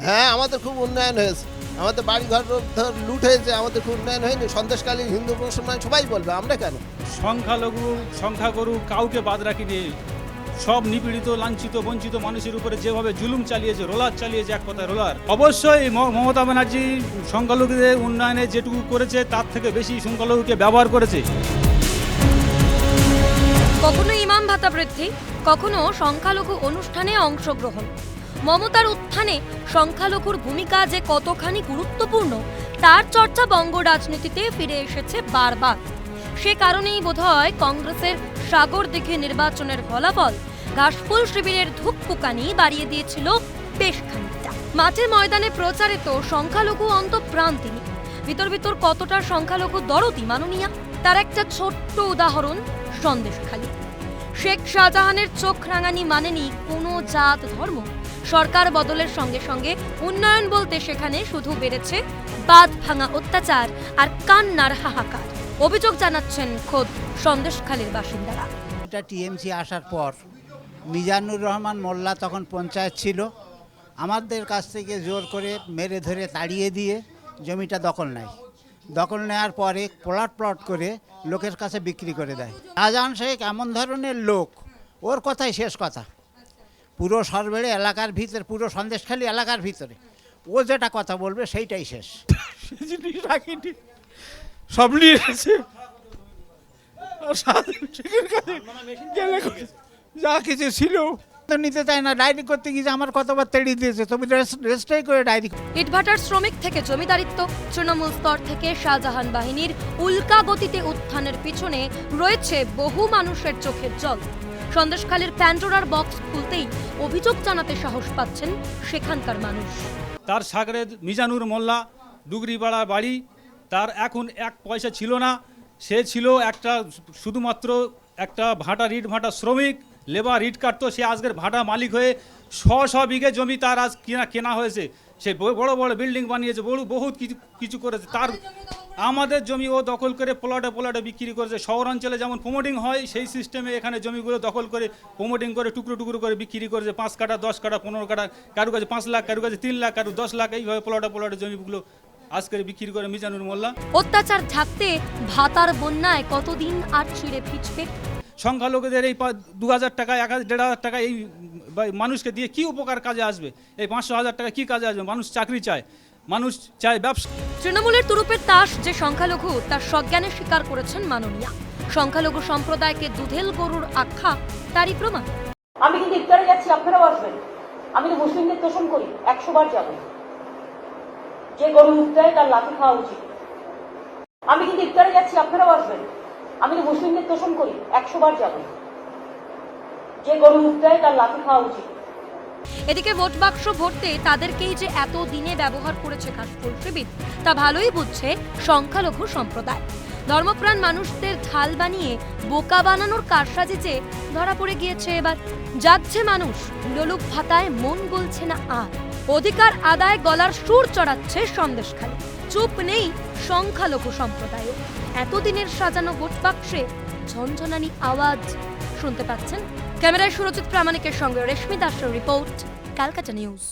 হ্যাঁ আমাদের খুব উন্নয়ন হয়েছে। আমাদের বাড়ি ঘর ধর লুট হয়েছে আমাদের খুব উন্নয়ন হয়নি। সন্দেশকালীন হিন্দু মুসলমান সবাই বলবে আমরা কেন? সংখ্যালঘু সংখ্যাগরু কাউকে বাদ রাখিনি। সব নিপীড়িত লাঞ্ছিত বঞ্চিত মানুষের উপরে যেভাবে জুলুম চালিয়েছে রোলার চালিয়েছে এক কথায় রোলার। অবশ্যই ম- মমতা ব্যানার্জি সংখ্যালঘুদের উন্নয়নে যেটুকু করেছে তার থেকে বেশি সংখ্যালঘুকে ব্যবহার করেছে। কখনো ইমাম ভাতা বৃদ্ধি কখনো সংখ্যালঘু অনুষ্ঠানে অংশগ্রহণ। মমতার উত্থানে সংখ্যালঘুর ভূমিকা যে কতখানি গুরুত্বপূর্ণ, তার চর্চা বঙ্গ রাজনীতিতে ফিরে এসেছে বারবার। সে কারণেই বোধহয় কংগ্রেসের সাগর দেখে নির্বাচনের ফলাফল ঘাসফুল শিবিরের ধুকপুকানি বাড়িয়ে দিয়েছিল বেশ খানিকটা। মাঠের ময়দানে প্রচারিত সংখ্যালঘু অন্তঃপ্রাণ ভিতর ভিতর কতটা সংখ্যালঘু দরদি মাননীয়া, তার একটা ছোট্ট উদাহরণ সন্দেশখালী শেখ শাহজাহানের চোখ রাঙানি মানেনি কোনো জাত ধর্ম। সরকার বদলের সঙ্গে সঙ্গে উন্নয়ন বলতে সেখানে শুধু বেড়েছে বাঁধ ভাঙা অত্যাচার আর কান্নার হাহাকার। অভিযোগ জানাচ্ছেন খোদ সন্দেশখালীর বাসিন্দারা। এটা টিএমসি আসার পর মিজানুর রহমান মোল্লা তখন পঞ্চায়েত ছিল। আমাদের কাছ থেকে জোর করে মেরে ধরে তাড়িয়ে দিয়ে জমিটা দখল নেয়। দখল নেওয়ার পরে প্লট প্লট করে লোকের কাছে বিক্রি করে দেয়। শাহজাহান শেখ এমন ধরনের লোক, ওর কথাই শেষ কথা। পুরো সরবেড়ে এলাকার ভিতরে পুরো সন্দেশখালী এলাকার ভিতরে। ও যেটা কথা বলবে সেইটাই শেষ। রাখিনি। সব নিয়ে এসেছে। যা কিছু ছিল। তো নিতে চায় না ডায়েরি করতে গিয়ে আমার কতবার তেড়িয়ে দিয়েছে তুমি রেস্টাই করে ডায়েরি ইটভাটার শ্রমিক থেকে জমিদারিত্ব তৃণমূল স্তর থেকে শাহজাহান বাহিনীর উল্কা গতিতে উত্থানের পিছনে রয়েছে বহু মানুষের চোখের জল। সন্দেশখালীর প্যান্ডোরার বক্স খুলতেই অভিযোগ জানাতে সাহস পাচ্ছেন সেখানকার মানুষ। তার সাগরে মিজানুর মোল্লা ডুগরিপাড়া বাড়ি, তার এখন এক পয়সা ছিল না, সে ছিল একটা শুধুমাত্র একটা ভাটা রিট ভাটা শ্রমিক, লেবার রিট কাটতো সে আজকের ভাটা মালিক হয়ে শ শ বিঘে জমি তার আজ কেনা কেনা হয়েছে। সে বড় বড় বিল্ডিং বানিয়েছে বড় বহুত কিছু কিছু করেছে। তার আমাদের জমি ও দখল করে প্লটে প্লটে বিক্রি করেছে। শহরাঞ্চলে যেমন প্রমোটিং হয় সেই সিস্টেমে এখানে জমিগুলো দখল করে প্রমোটিং করে টুকরো টুকরো করে বিক্রি করেছে। পাঁচ কাটা দশ কাটা পনেরো কাটা কারও কাছে পাঁচ লাখ কারও কাছে তিন লাখ কারও দশ লাখ এইভাবে প্লটে প্লটে জমিগুলো আজকে বিক্রি করে মিজানুর মোল্লা। অত্যাচার ঢাকতে ভাতার বন্যায় কতদিন আর ছিঁড়ে ফিচবে? সংখ্যালঘুদের এই দু হাজার টাকা এক হাজার দেড় হাজার টাকা এই মানুষকে দিয়ে কি উপকার কাজে আসবে? এই পাঁচশো হাজার টাকা কি কাজে আসবে? মানুষ চাকরি চায়। মানুষ চায় ব্যবসা। তৃণমূলের তুরুপের তাস যে সংখ্যালঘু তার সজ্ঞানে স্বীকার করেছেন মাননীয়া। সংখ্যালঘু সম্প্রদায়কে দুধেল গরুর আখ্যা তারই প্রমাণ। আমি কিন্তু ইফতারে যাচ্ছি আপনারাও আসবেন। আমি তো মুসলিমদের তোষণ করি একশো বার যাব। যে গরু মুখ দেয় তার লাঠি খাওয়া উচিত। আমি কিন্তু ইফতারে যাচ্ছি আপনারাও আসবেন। আমি তো মুসলিমদের তোষণ করি একশো বার যাব। যে গরু মুখ দেয় তার লাঠি খাওয়া উচিত। এদিকে ভোট বাক্স ভরতে তাদেরকেই যে এত দিনে ব্যবহার করেছে শিবির, তা ভালোই বুঝছে সংখ্যালঘু সম্প্রদায়। ধর্মপ্রাণ মানুষদের ঢাল বানিয়ে বোকা বানানোর কারসাজি কারসাজিতে ধরা পড়ে গিয়েছে এবার, যাচ্ছে মানুষ লোলুপ ভাতায় মন গলছে না আর। অধিকার আদায় গলার সুর চড়াচ্ছে সন্দেশখালী। চুপ নেই সংখ্যালঘু সম্প্রদায়ও। এতদিনের সাজানো ভোট বাক্সে ঝনঝনানি আওয়াজ শুনতে পাচ্ছেন ক্যামেরায় সুরজিৎ প্রামাণিকের সঙ্গে রেশমি দাসের রিপোর্ট ক্যালকাটা নিউজ।